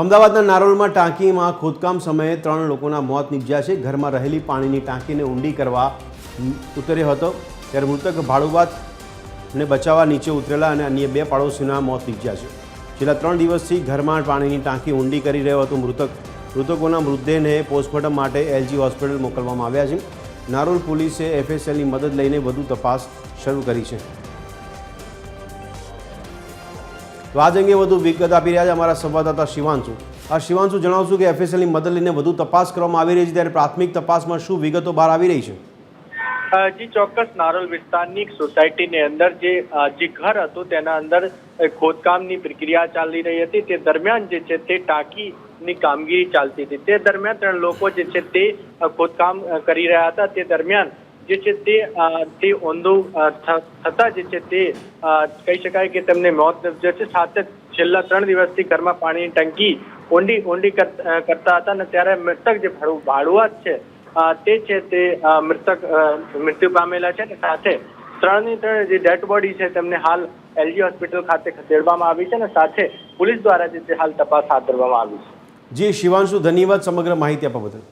અમદાવાદના નારોલમાં ટાંકીમાં ખોદકામ સમયે ત્રણ લોકોના મોત નીપજ્યા છે. ઘરમાં રહેલી પાણીની ટાંકીને ઊંડી કરવા ઉતર્યો હતો. ત્યારે મૃતક ભાડુબાતને બચાવવા નીચે ઉતરેલા અને અન્ય બે પાડોશીના મોત નીપજ્યા છે. છેલ્લા ત્રણ દિવસથી ઘરમાં પાણીની ટાંકી ઊંડી કરી રહ્યો હતો મૃતક. મૃતકોના મૃતદેહને પોસ્ટમોર્ટમ માટે એલજી હોસ્પિટલ મોકલવામાં આવ્યા છે. નારોલ પોલીસે એફએસએલની મદદ લઈને વધુ તપાસ શરૂ કરી છે. તો આજ અંગે વધુ વિગત આપી રહ્યા છે અમારા સંવાદદાતા શિવાંશુ. આ શિવાંશુ, જણાવશું કે એફએસએલની મદદ લઈને વધુ તપાસ કરવામાં આવી રહી છે, ત્યારે પ્રાથમિક તપાસમાં શું વિગતો બહાર આવી રહી છે? જી, ચોક્કસ. નારોલ વિસ્તારની સોસાયટીની અંદર જે જે ઘર હતું, તેના અંદર ખોદકામની પ્રક્રિયા ચાલી રહી હતી. તે દરમિયાન જે છે તે ટાંકીની કામગીરી ચાલતી હતી. તે દરમિયાન ત્રણ લોકો જે છે તે ખોદકામ કરી રહ્યા હતા. તે દરમિયાન જે છે તે તે ઓંધો થતા જે છે તે કહી શકાય કે તેમને મોત નિપજ્યા છે. સાથે છેલ્લા ત્રણ દિવસથી ઘરમાં પાણીની ટંકી ઊંડી ઊંડી કર- કરતા હતા અને ત્યારે મૃતક જે ભાડુ- ભાડુઆત છે તે છે તે મૃતક મૃત્યુ પામેલા છે અને સાથે ત્રણની ત્રણ જે ડેડ બોડી છે તેમને હાલ એલજી હોસ્પિટલ ખાતે ખસેડવામાં આવી છે અને સાથે પોલીસ દ્વારા જે હાલ તપાસ હાથ ધરવામાં આવી છે. જી, શિવાંશુ, ધન્યવાદ સમગ્ર માહિતી આપવા બદલ.